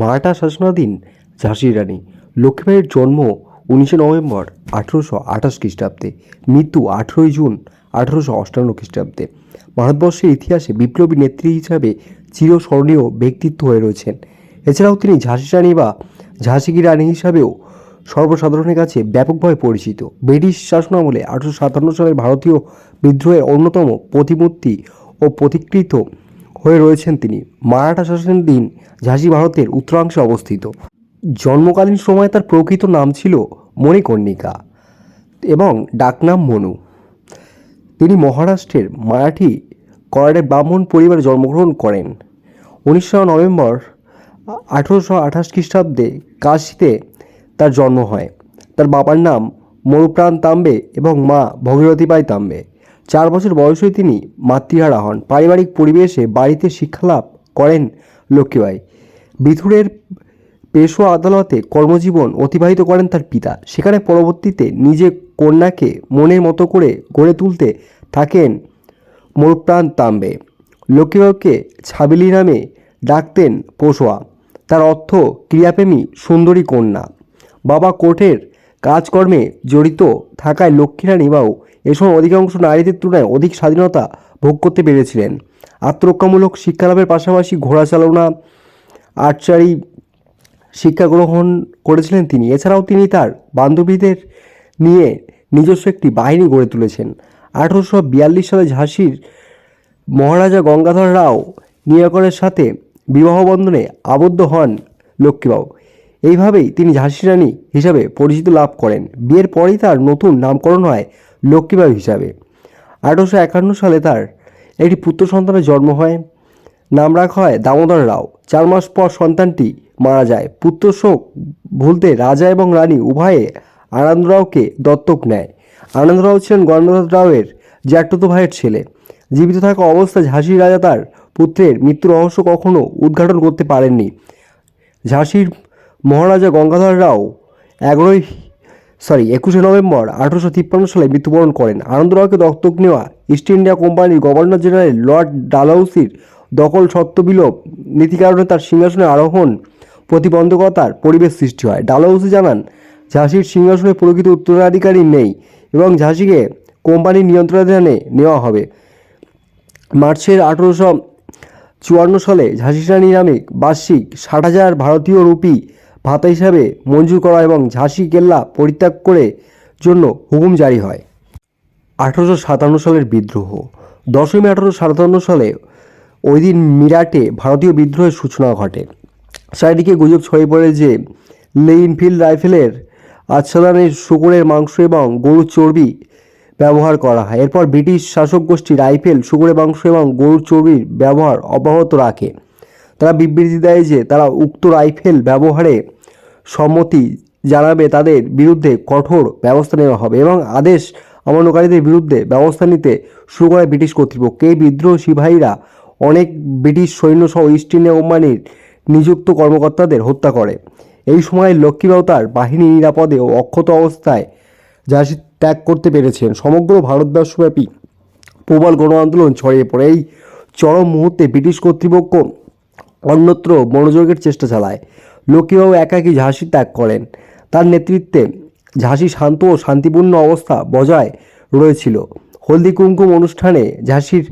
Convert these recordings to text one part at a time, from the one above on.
মারাঠা শাসনাধীন ঝাঁসির রানী লক্ষ্মীবাইয়ের জন্ম উনিশে নভেম্বর আঠেরোশো আঠাশ খ্রিস্টাব্দে, মৃত্যু আঠেরোই জুন আঠেরোশো অষ্টান্ন খ্রিস্টাব্দে। ভারতবর্ষের ইতিহাসে বিপ্লবী নেত্রী হিসাবে চিরস্মরণীয় ব্যক্তিত্ব হয়ে রয়েছেন। এছাড়াও তিনি ঝাঁসি রানী বা ঝাঁসি কি রানী হিসাবেও সর্বসাধারণের কাছে ব্যাপকভাবে পরিচিত। ব্রিটিশ শাসনামলে আঠারোশো সাতান্ন সালের ভারতীয় বিদ্রোহের অন্যতম প্রতিমূর্তি ও প্রতিকৃত হয়ে রয়েছেন তিনি। মারাঠা শাসনের দিন ঝাঁসি ভারতের উত্তরাংশে অবস্থিত। জন্মকালীন সময়ে তার প্রকৃত নাম ছিল মণিকর্ণিকা এবং ডাকনাম মনু। তিনি মহারাষ্ট্রের মারাঠি করাডে ব্রাহ্মণ পরিবারে জন্মগ্রহণ করেন। উনিশশো নভেম্বর আঠেরোশো আঠাশ খ্রিস্টাব্দে কাশিতে তার জন্ম হয়। তার বাবার নাম মরুপ্রাণ তাম্বে এবং মা ভগীরথী বাই তাম্বে। চার বছর বয়সে তিনি মাতৃহারা হন। পারিবারিক পরিবেশে বাড়িতে শিক্ষালাভ করেন লক্ষ্মীবাই বিথুরের পেশোয়া আদালতে কর্মজীবন অতিবাহিত করেন তার পিতা। সেখানে পরবর্তীতে নিজে কন্যাকে মনের মতো করে গড়ে তুলতে থাকেন মোরপ্রাণ তাম্বে। লক্ষ্মীবাবুকে ছাবিলি নামে ডাকতেন পোষোয়া তার অর্থ ক্রিয়াপ্রেমী সুন্দরী কন্যা। বাবা কোর্টের কাজকর্মে জড়িত থাকায় লক্ষ্মীরানী বাবু এসময় অধিকাংশ নারীদের তুলনায় অধিক স্বাধীনতা ভোগ করতে পেরেছিলেন। আত্মরক্ষামূলক শিক্ষালাভের পাশাপাশি ঘোড়া চালনা, আর্চারি শিক্ষা গ্রহণ করেছিলেন তিনি। এছাড়াও তিনি তার বান্ধবীদের নিয়ে নিজস্ব একটি বাহিনী গড়ে তুলেছেন। আঠারোশো বিয়াল্লিশ সালে ঝাঁসির মহারাজা গঙ্গাধর রাও নিয়াকরের সাথে বিবাহ বন্ধনে আবদ্ধ হন লক্ষ্মীবাবু। এইভাবেই তিনি ঝাঁসি রানী হিসাবে পরিচিতি লাভ করেন। বিয়ের পরেই তার নতুন নামকরণ হয় লক্ষ্মীবাবু হিসাবে। আঠারোশো একান্ন সালে তার একটি পুত্র সন্তানের জন্ম হয়। নাম রাখা হয় দামোদর রাও। চার মাস পর সন্তানটি মারা যায়। পুত্র শোক ভুলতে রাজা এবং রানী উভয়ে আনন্দরাওকে দত্তক নেয়। আনন্দরাও ছিলেন গণনাথ রাওয়ের জ্যাঠতো ভাইয়ের ছেলে। জীবিত থাকা অবস্থায় ঝাঁসির রাজা তার পুত্রের মৃত্যুর রহস্য কখনো উদ্ঘাটন করতে পারেননি। ঝাঁসির মহারাজা গঙ্গাধর রাও এগারোই সরি একুশে নভেম্বর আঠারোশো তিপ্পান্ন সালে মৃত্যুবরণ করেন। আনন্দরাওকে দত্তক নেওয়া ইস্ট ইন্ডিয়া কোম্পানির গভর্নর জেনারেল লর্ড ডালাউসির দখল সত্ত্ব বিলোপ নীতি কারণে তার সিংহাসনে আরোহণ প্রতিবন্ধকতার পরিবেশ সৃষ্টি হয়। ডালাউসি জানান, ঝাঁসির সিংহাসনে প্রকৃত উত্তরাধিকারী নেই এবং ঝাঁসিকে কোম্পানির নিয়ন্ত্রণাধীনে নেওয়া হবে। মার্চের আঠেরোশো চুয়ান্ন সালে ঝাঁসি রানী নামে বার্ষিক ষাট হাজার ভারতীয় রুপি ভাতা হিসাবে মঞ্জুর করা এবং ঝাঁসি কেল্লা পরিত্যাগ করে জন্য হুকুম জারি হয়। আঠারোশো সাতান্ন সালের বিদ্রোহ। দশই মে আঠারোশো সাতান্ন সালে ওই দিন মিরাটে ভারতীয় বিদ্রোহের সূচনা ঘটে। চারিদিকে গুজব ছড়িয়ে পড়ে যে লে ইনফিল্ড রাইফেলের আচ্ছাদনে শুকুরের মাংস এবং গরুর চর্বি ব্যবহার করা হয়। এরপর ব্রিটিশ শাসক গোষ্ঠী রাইফেল শুকুরের মাংস এবং গরুর চর্বির ব্যবহার অব্যাহত রাখে। তারা বিবৃতি দেয় যে তারা উক্ত রাইফেল ব্যবহারে সম্মতি জানাবে তাদের বিরুদ্ধে কঠোর ব্যবস্থা নেওয়া হবে এবং আদেশ অমান্যকারীদের বিরুদ্ধে ব্যবস্থা নিতে শুরু করে ব্রিটিশ কর্তৃপক্ষ। এই বিদ্রোহ সিপাহীরা অনেক ব্রিটিশ সৈন্যসহ ইস্ট ইন্ডিয়া কোম্পানির নিযুক্ত কর্মকর্তাদের হত্যা করে। এই সময় লক্ষ্মীবাবু তার বাহিনী নিরাপদে ও অক্ষত অবস্থায় ঝাঁসি ত্যাগ করতে পেরেছেন। সমগ্র ভারতবর্ষব্যাপী প্রবল গণ আন্দোলন ছড়িয়ে পড়ে। এই চরম মুহূর্তে ব্রিটিশ কর্তৃপক্ষ অন্যত্র মনোযোগের চেষ্টা চালায়। লক্ষ্মীবাবু একাকী ঝাঁসি ত্যাগ করেন। তার নেতৃত্বে ঝাঁসি শান্ত ও শান্তিপূর্ণ অবস্থা বজায় রয়েছিল। হলদি কুমকুম অনুষ্ঠানে ঝাঁসির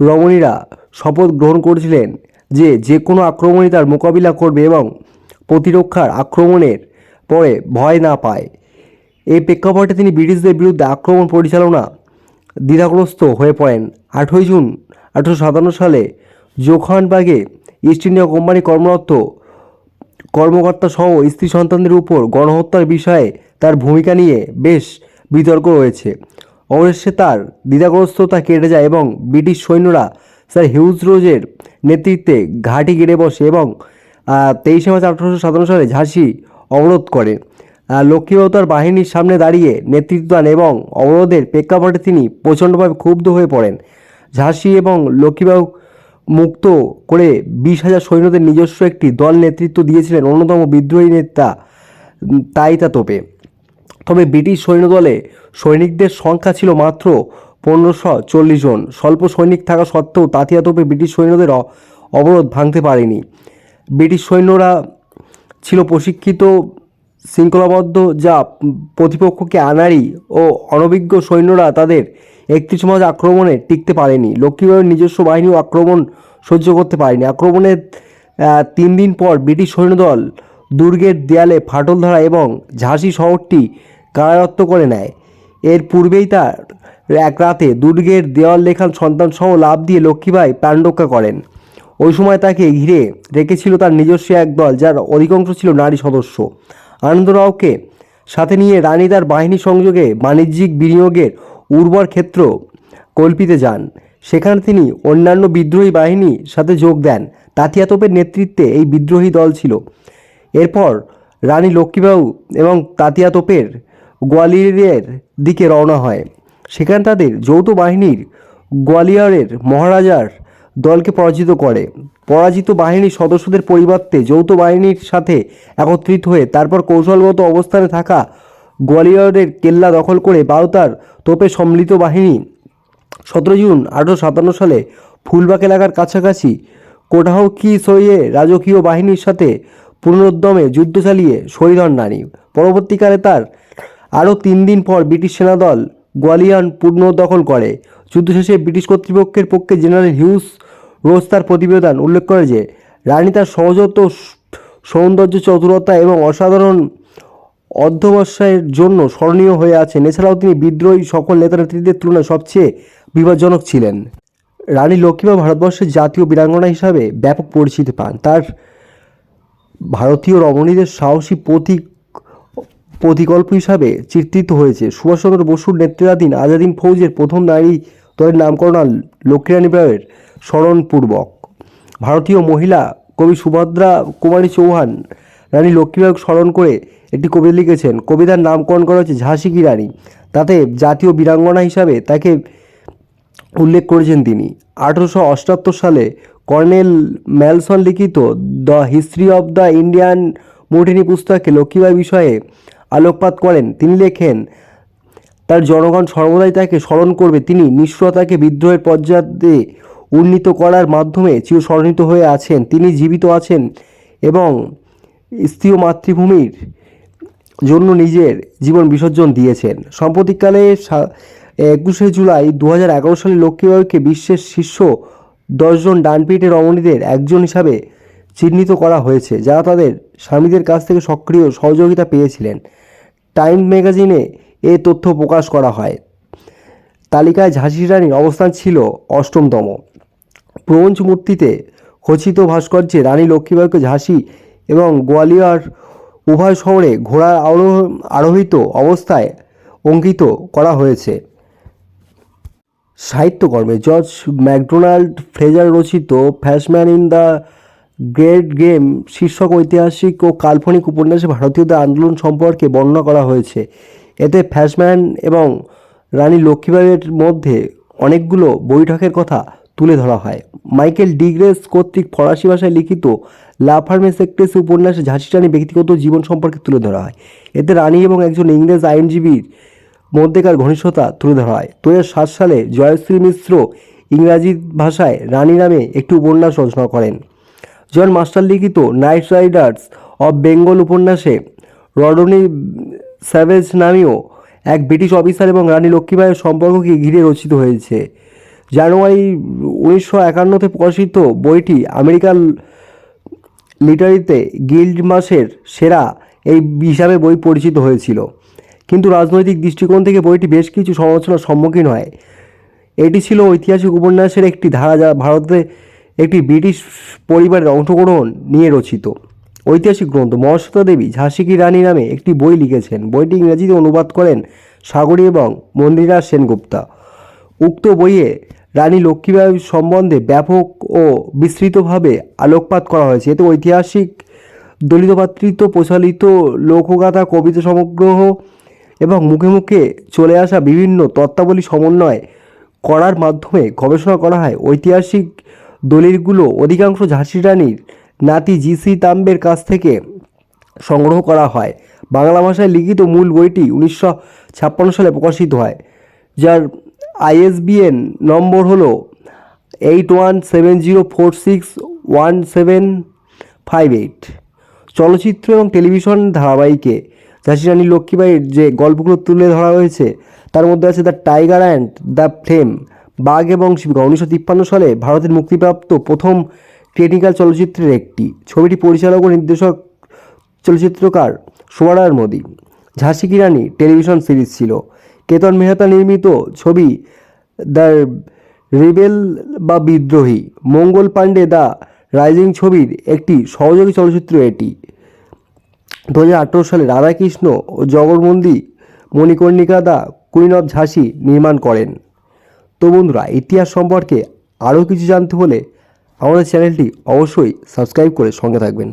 রমণীরা শপথ গ্রহণ করেছিলেন যে যে কোনো আক্রমণই তার মোকাবিলা করবে এবং প্রতিরক্ষার আক্রমণের পরে ভয় না পায়। এই প্রেক্ষাপটে তিনি ব্রিটিশদের বিরুদ্ধে আক্রমণ পরিচালনা দ্বিধাগ্রস্ত হয়ে পড়েন। আঠই জুন আঠেরোশো সাতান্ন সালে জোখানবাগে ইস্ট ইন্ডিয়া কোম্পানি কর্মরত কর্মকর্তা সহ স্ত্রী সন্তানদের উপর গণহত্যার বিষয়ে তার ভূমিকা নিয়ে বেশ বিতর্ক রয়েছে। অবশেষে তার দ্বিধাগ্রস্ততা কেটে যায় এবং ব্রিটিশ সৈন্যরা স্যার হিউজ রোজের নেতৃত্বে ঘাঁটি গেড়ে বসে এবং তেইশে মার্চ আঠারোশো সাতান্ন সালে ঝাঁসি অবরোধ করে। লক্ষ্মীবাবু তার বাহিনীর সামনে দাঁড়িয়ে নেতৃত্ব দেন এবং অবরোধের প্রেক্ষাপটে তিনি প্রচণ্ডভাবে ক্ষুব্ধ হয়ে পড়েন। ঝাঁসি এবং লক্ষ্মীবাবু মুক্ত করে বিশ হাজার সৈন্যদের নিজস্ব একটি দল নেতৃত্ব দিয়েছিলেন অন্যতম বিদ্রোহী নেতা তাইতা তোপে। তবে ব্রিটিশ সৈন্যদলে সৈনিকদের সংখ্যা ছিল মাত্র পনেরোশো চল্লিশ জন। স্বল্প সৈনিক থাকা সত্ত্বেও তাতিয়া তোপে ব্রিটিশ সৈন্যদের অবরোধ ভাঙতে পারেনি। ব্রিটিশ সৈন্যরা ছিল প্রশিক্ষিত, শৃঙ্খলাবদ্ধ, যা প্রতিপক্ষকে আনাড়ি ও অনভিজ্ঞ সৈন্যরা তাদের একত্রিশ মাস আক্রমণে টিকতে পারেনি। লক্ষ্মীবাইয়ের নিজস্ব বাহিনীও আক্রমণ সহ্য করতে পারেনি। আক্রমণের তিন দিন পর ব্রিটিশ সৈন্যদল দুর্গের দেয়ালে ফাটল ধরা এবং ঝাঁসি শহরটি কারায়ত্ত করে নেয়। এর পূর্বেই তার এক রাতে দুর্গের দেওয়াল লেখান সন্তান সহ লাভ দিয়ে লক্ষ্মীবাই প্রাণ রক্ষা করেন। ওই সময় তাকে ঘিরে রেখেছিল তার নিজস্ব এক দল, যার অধিকাংশ ছিল নারী সদস্য। আনন্দরাওকে সাথে নিয়ে রানী তার বাহিনী সংযোগে বাণিজ্যিক বিনিয়োগের উর্বর ক্ষেত্র কল্পিতে যান। সেখানে তিনি অন্যান্য বিদ্রোহী বাহিনীর সাথে যোগ দেন। তাতিয়া তোপের নেতৃত্বে এই বিদ্রোহী দল ছিল। এরপর রানী লক্ষ্মীবাবু এবং তাতিয়া তোপের গোয়ালিয়রের দিকে রওনা হয়। সেখানে তাদের যৌথ বাহিনীর গোয়ালিয়রের মহারাজার দলকে পরাজিত করে। পরাজিত বাহিনীর সদস্যদের পরিবর্তে যৌথ বাহিনীর সাথে একত্রিত হয়ে তারপর কৌশলগত অবস্থানে থাকা গোয়ালিয়রের কেল্লা দখল করে বারোতার তোপে সম্মিলিত বাহিনী। সতেরো জুন আঠারোশো সাতান্ন সালে ফুলবাগ এলাকার কাছাকাছি কোটাহ কি সইয়ে রাজকীয় বাহিনীর সাথে পুনরুদ্যমে যুদ্ধ চালিয়ে শহীদ হন নারী পরবর্তীকালে তার আরও তিন দিন পর ব্রিটিশ সেনাদল গোয়ালিয়ান পুনর্দখল করে। যুদ্ধ শেষে ব্রিটিশ কর্তৃপক্ষের পক্ষে জেনারেল হিউজ রোজ তার প্রতিবেদন উল্লেখ করে যে, রানী তার সহজত্ব সৌন্দর্য, চতুরতা এবং অসাধারণ অধ্যবসায়ের জন্য স্মরণীয় হয়ে আছেন। এছাড়াও তিনি বিদ্রোহী সকল নেতা নেত্রীদের তুলনায় সবচেয়ে বিপজ্জনক ছিলেন। রানী লক্ষ্মীবাই ভারতবর্ষের জাতীয় বীরাঙ্গনা হিসাবে ব্যাপক পরিচিতি পান। তার ভারতীয় রমণীদের সাহসী প্রতীক, প্রতিকল্প হিসাবে চিত্রিত হয়েছে। সুভাষচন্দ্র বসুর নেতৃত্বাধীন আজাদিন ফৌজের প্রথম নারী দলের নামকরণ লক্ষ্মীরানী বাইয়ের স্মরণপূর্বক। ভারতীয় মহিলা কবি সুভদ্রা কুমারী চৌহান রানী লক্ষ্মীবাইকে স্মরণ করে একটি কবিতা লিখেছেন। কবিতার নামকরণ করা হচ্ছে ঝাঁসি কি রানী। তাতে জাতীয় বীরাঙ্গনা হিসাবে তাকে উল্লেখ করেছেন তিনি। আঠেরোশো অষ্টাত্তর সালে কর্নেল ম্যালসন লিখিত the history of the Indian mutiny পুস্তকে লক্ষ্মীবাই বিষয়ে আলোকপাত করেন। তিনি লেখেন, তার জনগণ সর্বদাই তাকে স্মরণ করবে। তিনি নিষ্ঠুরতাকে বিদ্রোহের পর্যায়ে উন্নীত করার মাধ্যমে চিরস্মরণিত হয়ে আছেন। তিনি জীবিত আছেন এবং স্ত্রী ও মাতৃভূমির জন্য নিজের জীবন বিসর্জন দিয়েছেন। সাম্প্রতিককালে একুশে জুলাই দু হাজার এগারো সালে লক্ষ্মীবাবুকে বিশ্বের শীর্ষ দশজন ডানপিটে রমণীদের একজন হিসাবে চিহ্নিত করা হয়েছে, যারা তাদের স্বামীদের কাছ থেকে সক্রিয় সহযোগিতা পেয়েছিলেন। টাইম ম্যাগাজিনে এ তথ্য প্রকাশ করা হয়। তালিকায় ঝাঁসি রানীর অবস্থান ছিল অষ্টমতম। ব্রোঞ্জ মূর্তিতে খচিত ভাস্কর্যে রানী লক্ষ্মীবাইকে ঝাঁসি এবং গোয়ালিয়র উভয় শহরে ঘোড়ার আরোহ, আরোহিত অবস্থায় অঙ্কিত করা হয়েছে। সাহিত্যকর্মে জর্জ ম্যাকডোনাল্ড ফ্রেজার রচিত Flashman in the great game শীর্ষক ঐতিহাসিক ও কাল্পনিক উপন্যাসে ভারতীয়দের আন্দোলন সম্পর্কে বর্ণনা করা হয়েছে। এতে ফ্যাশম্যান এবং রানী লক্ষ্মীবাইয়ের মধ্যে অনেকগুলো বৈঠকের কথা তুলে ধরা হয়। মাইকেল ডিগ্রেস কর্তৃক ফরাসি ভাষায় লিখিত লা ফার্মেস একটেস উপন্যাসে ঝাঁসি রানী ব্যক্তিগত জীবন সম্পর্কে তুলে ধরা হয়। এতে রানী এবং একজন ইংরেজ আইনজীবীর মধ্যেকার ঘনিষ্ঠতা তুলে ধরা হয়। দু সালে জয়শ্রী মিশ্র ইংরাজি ভাষায় রানী নামে একটি উপন্যাস রচনা করেন। জন মাস্টার লিখিত নাইট রাইডার্স অব বেঙ্গল উপন্যাসে রডনি স্যাভেজ নামেও এক ব্রিটিশ অফিসার এবং রানী লক্ষ্মীবাইয়ের সম্পর্ককে ঘিরে রচিত হয়েছে। জানুয়ারি উনিশশো একান্নতে প্রকাশিত বইটি আমেরিকান লিটারিতে গিল্ড মাসের সেরা এই হিসাবে বই পরিচিত হয়েছিল। কিন্তু রাজনৈতিক দৃষ্টিকোণ থেকে বইটি বেশ কিছু সমালোচনার সম্মুখীন হয়। এটি ছিল ঐতিহাসিক উপন্যাসের একটি ধারা যা ভারতে একটি ব্রিটিশ পরিবারের অংশগ্রহণ নিয়ে রচিত। ঐতিহাসিক গ্রন্থ মহাশ্বেতা দেবী ঝাঁসি কি রানী নামে একটি বই লিখেছেন। বইটি ইংরেজিতে অনুবাদ করেন সাগরী এবং মন্দিরা সেনগুপ্তা। উক্ত বইয়ে রানী লক্ষ্মীবাই সম্বন্ধে ব্যাপক ও বিস্তৃতভাবে আলোকপাত করা হয়েছে। এতে ঐতিহাসিক দলিত পাত্রিত্ব প্রচালিত লোকগাথা, কবিতা সমগ্রহ এবং মুখে মুখে চলে আসা বিভিন্ন তত্ত্বাবলী সমন্বয় করার মাধ্যমে গবেষণা করা হয়। ঐতিহাসিক দলিলগুলো অধিকাংশ ঝাঁসি রানীর নাতি জিসি তাম্বের কাছ থেকে সংগ্রহ করা হয়। বাংলা ভাষায় লিখিত মূল বইটি উনিশশো ছাপ্পান্ন সালে প্রকাশিত হয়, যার আইএসবিএন নম্বর হলো eight one seven zero four six one seven five eight চলচ্চিত্র এবং টেলিভিশন ধারাবাহিকে ঝাঁসি রানী লক্ষ্মীবাইয়ের যে গল্পগুলো তুলে ধরা হয়েছে, তার মধ্যে আছে the tiger and the flame বাঘ এবং শিবিকা উনিশশো তিপ্পান্ন সালে ভারতের মুক্তিপ্রাপ্ত প্রথম টেকনিক্যাল চলচ্চিত্রের একটি। ছবিটি পরিচালক ও নির্দেশক চলচ্চিত্রকার সুবরার মোদী। ঝাঁসি কি রানী, টেলিভিশন সিরিজ ছিল। কেতন মেহতা নির্মিত ছবি দ্য রিবেল বা বিদ্রোহী। মঙ্গল পাণ্ডে দ্য রাইজিং ছবির একটি সহযোগী চলচ্চিত্র এটি। দু হাজার আঠেরো সালে রাধাকৃষ্ণ ও জগরমন্দি মণিকর্ণিকা দা কুইন অফ ঝাঁসি নির্মাণ করেন। তো বন্ধুরা, ইতিহাস সম্পর্কে আরও কিছু জানতে হলে আমাদের চ্যানেলটি অবশ্যই সাবস্ক্রাইব করে সঙ্গে থাকবেন।